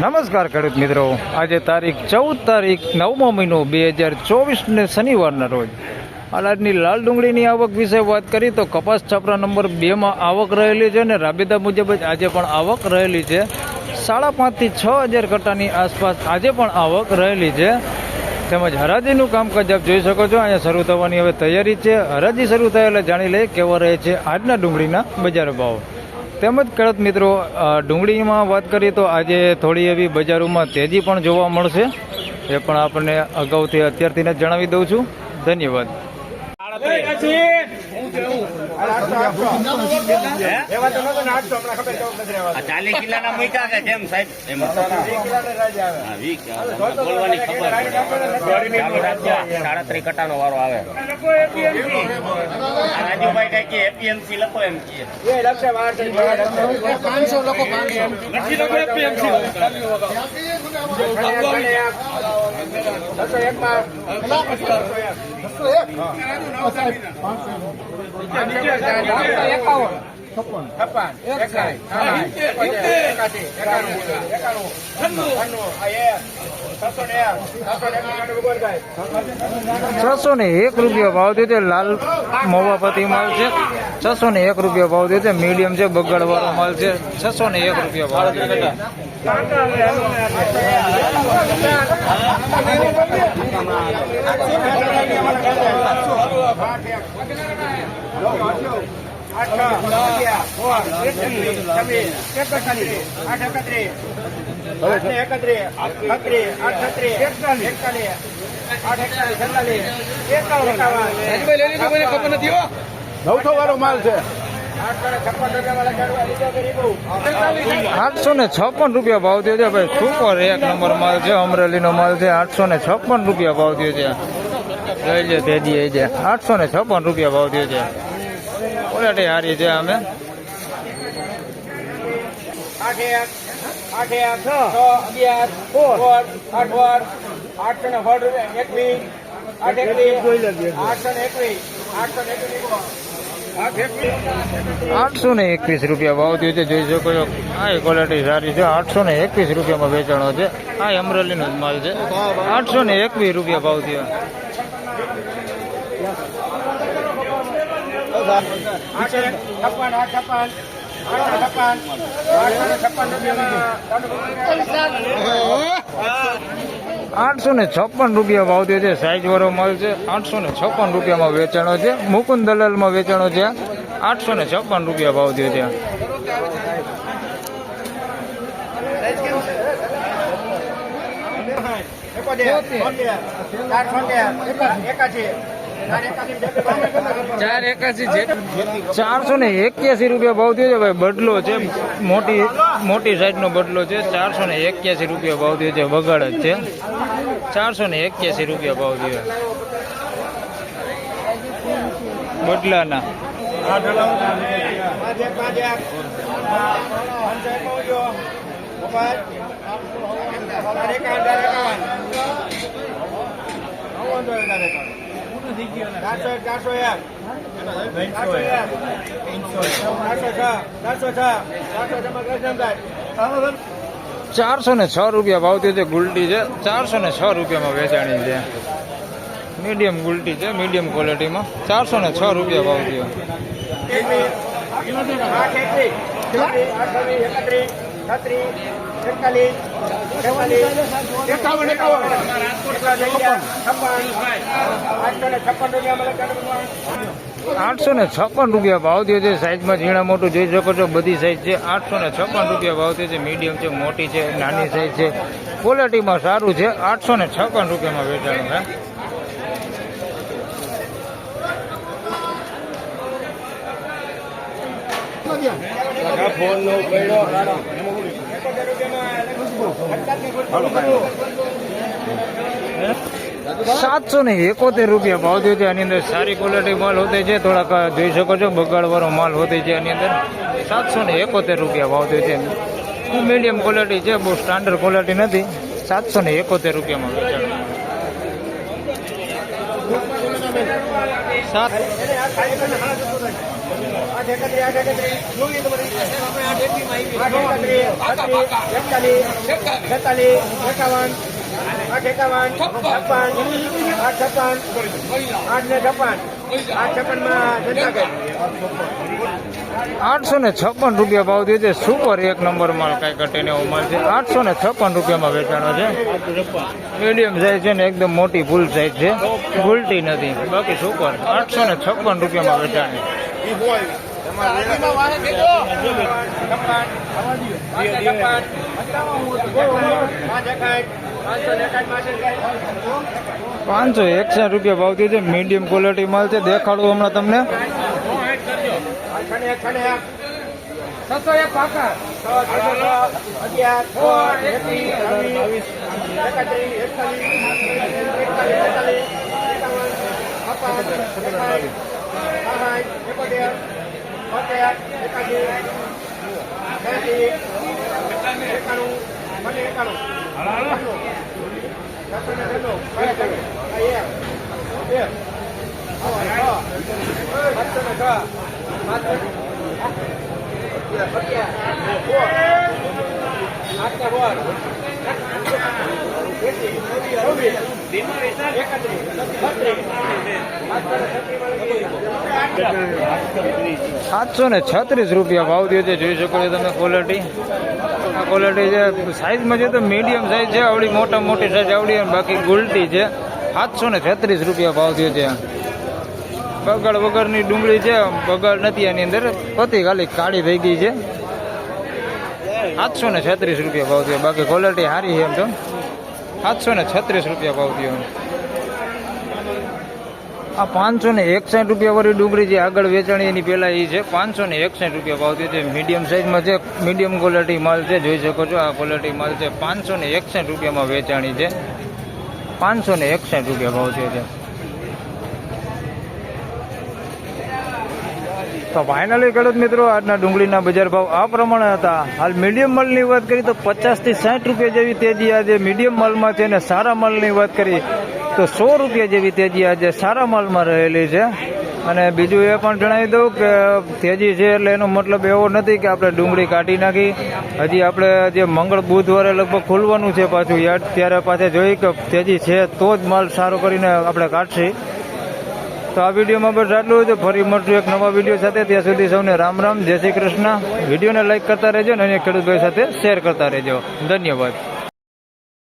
નમસ્કાર ખેડૂત મિત્રો. આજે તારીખ ચૌદ તારીખ નવમો મહિનો બે હજાર ચોવીસને શનિવારના રોજ. અનાજની લાલ ડુંગળીની આવક વિશે વાત કરીએ તો કપાસ છાપરા નંબર બેમાં આવક રહેલી છે અને રાબેતા મુજબ જ આજે પણ આવક રહેલી છે. સાડા પાંચથી છ હજાર કટ્ટાની આસપાસ આજે પણ આવક રહેલી છે. તેમજ હરાજીનું કામકાજ આપ જોઈ શકો છો. અહીંયા શરૂ થવાની હવે તૈયારી છે. હરાજી શરૂ થાય એટલે જાણી લઈએ કેવા રહે છે આજના ડુંગળીના બજાર ભાવ. તેમજ ખેડૂત મિત્રો ડુંગળીમાં વાત કરીએ તો આજે થોડી એવી બજારોમાં તેજી પણ જોવા મળશે. એ પણ આપણને અગાઉથી અત્યારથી જણાવી દઉં છું. ધન્યવાદ. આ કિલ્લા ના મૂક્યા છે જેમ સાહેબ. એમાં. બોલવાની ખબર. ચાલુ સાડત્રીસ કટાનો વારો આવે. આ રાજુભાઈ કઈ કે એપીએમસી લખો એમ કે છસો ને એક. રૂપિયા ભાવ દે છે લાલ મોવાપતિ માલ છે. છસો ને એક રૂપિયા ભાવ દે છે મીડિયમ છે બગાડવાળો માલ છે. છસો ને એક રૂપિયા ભાવ દે છે નવસો વાળો માલ છે આઠસો ને છપ્પન રૂપિયા ભાવ થયો છે ભાઈ. સુપર એક નંબર માલ છે, અમરેલીનો માલ છે. આઠસો ને છપ્પન રૂપિયા ભાવ થયો છે. લઈ લે તેજી આઠસો ને છપ્પન રૂપિયા ભાવ થયો છે. ક્વોલિટી સારી છે અમે. આઠસો ને એકવીસ રૂપિયા ભાવ થયો છે. જોઈ શકો છો. આ ક્વોલિટી સારી છે. આઠસો ને એકવીસ રૂપિયામાં વેચાણો છે. આ અમરેલીનો જ માલ છે. આઠસો ને એકવીસ રૂપિયા ભાવ થયો. આઠસો ને છપ્પન રૂપિયા ભાવ થયો છે સાઈઝ વાળો માલ છે. આઠસો ને છપ્પન રૂપિયામાં વેચાણો છે. મુકુંદ દલાલમાં વેચાણો છે. આઠસો ને છપ્પન રૂપિયા ભાવ થયો છે. ચાર એકાસી ચારસો ને એક્યાસી રૂપિયા ભાવ થયો છે ભાઈ, બદલો છે. મોટી મોટી સાઈઝનો બદલો છે. ચારસો ને એક્યાસી રૂપિયા ભાવ થયો છે બગાડ જ છે. ચારસો ને એક્યાસી રૂપિયા ભાવ થયો. બદલાના. ચારસો ને છ રૂપિયા ભાવ થયો? છે ગુલટી છે. ચારસો ને છ રૂપિયામાં વેચાણી છે. મીડિયમ ગુલટી છે મીડિયમ ક્વોલિટીમાં. ચારસો ને છ રૂપિયા ભાવ થયો આઠસો ને છપ્પન રૂપિયા ભાવ થયો છે. સાઈઝમાં ઝીણા મોટું જોઈ શકો છો. બધી સાઈઝ છે. આઠસો ને છપ્પન રૂપિયા ભાવ થયો છે. મીડિયમ છે મોટી છે નાની સાઈઝ છે. ક્વોલિટીમાં સારું છે. આઠસો ને છપ્પન રૂપિયામાં વેચાણું છે. સાતસો ને એકોતેર રૂપિયા ભાવ થયો છે આની અંદર. સારી ક્વોલિટી માલ હોતે છે, થોડાક જોઈ શકો છો, બગાડવાળો માલ હોતે છે આની અંદર. સાતસો ને એકોતેર રૂપિયા ભાવ થયો છે. મીડિયમ ક્વોલિટી છે, બહુ સ્ટાન્ડર્ડ ક્વોલિટી નથી. સાતસો ને એકોતેર રૂપિયામાં વેચાણ. સાત. આઠ એકાવન છપ્પન. આઠ છપ્પન. આઠ ને છપ્પન. આઠસો ને છપ્પન રૂપિયા ભાવ થયો છે. સુપર એક નંબર માલ કાંઈ ઘટીને એવો માલ છે. આઠસો ને છપ્પન રૂપિયામાં વેચાણો છે. મીડિયમ સાઈઝ છે ને એકદમ મોટી ફૂલ સાઈઝ છે. ભૂલતી નથી. બાકી સુપર આઠસો ને છપ્પન રૂપિયામાં વેચાણી પાંચસો એકસઠ રૂપિયા ભાવ થયો છે મીડિયમ ક્વોલિટી માલ છે દેખાડું હમણાં તમને એકાણું મને એકાણું સાતસો ને છત્રીસ રૂપિયા ભાવ થયો છે. જોઈ શકો છો તમે ક્વોલિટી આ ક્વોલિટી છે. સાઈઝમાં છે તો મીડિયમ સાઈઝ છે, આવડી, મોટા, મોટી સાઈઝ આવડી અને બાકી ગુલટી છે. સાતસો ને છત્રીસ રૂપિયા ભાવ થયો છે. બગાડ વગરની ડુંગળી છે બગાડ નથી આની અંદર. પતી ખાલી કાળી થઈ ગઈ છે. સાતસો ને છત્રીસ રૂપિયા ભાવ થયો. બાકી ક્વોલિટી સારી છે એમ તો. સાતસો ને છત્રીસ રૂપિયા ભાવ થયો. આ પાંચસો ને એકસાઠ રૂપિયા વાળી ડુંગળી જે આગળ વેચાણી, એની પહેલાં એ છે, પાંચસો ને એકસાઠ રૂપિયા ભાવતી છે. મીડિયમ સાઇઝમાં છે, મીડિયમ ક્વોલિટી માલ છે, જોઈ શકો છો, આ ક્વોલિટી માલ છે. પાંચસો ને એકસાઠ રૂપિયામાં વેચાણી છે. પાંચસો ને એકસાઠ રૂપિયા ભાવતી છે. તો ફાઇનલી ખેડૂત મિત્રો, આજના ડુંગળીના બજાર ભાવ આ પ્રમાણે હતા. હાલ મીડિયમ માલની વાત કરી તો પચાસથી સાઠ રૂપિયા જેવી તેજી આજે મીડિયમ માલમાં છે અને સારા માલની વાત કરી. તો સો રૂપિયા જેવી તેજી આજે સારા માલમાં રહેલી છે. અને બીજું એ પણ જણાવી દઉં કે તેજી છે એટલે એનો મતલબ એવો નથી કે આપણે ડુંગળી કાઢી નાખી. હજી આપણે જે મંગળ બુધવારે લગભગ ખોલવાનું છે પાછું યાદ, ત્યારે પાછા જોઈ કે તેજી છે તો જ માલ સારો કરીને આપણે કાઢશી. તો આ વિડીયોમાં બસ આટલું છે ફરી મળશું એક નવા વીડિયો સાથે. ત્યાં સુધી સૌને રામ રામ. જય શ્રી કૃષ્ણ. વિડીયોને લાઇક કરતા રહેજો અને ખેડૂતભાઈ સાથે શેર કરતા રહેજો. ધન્યવાદ.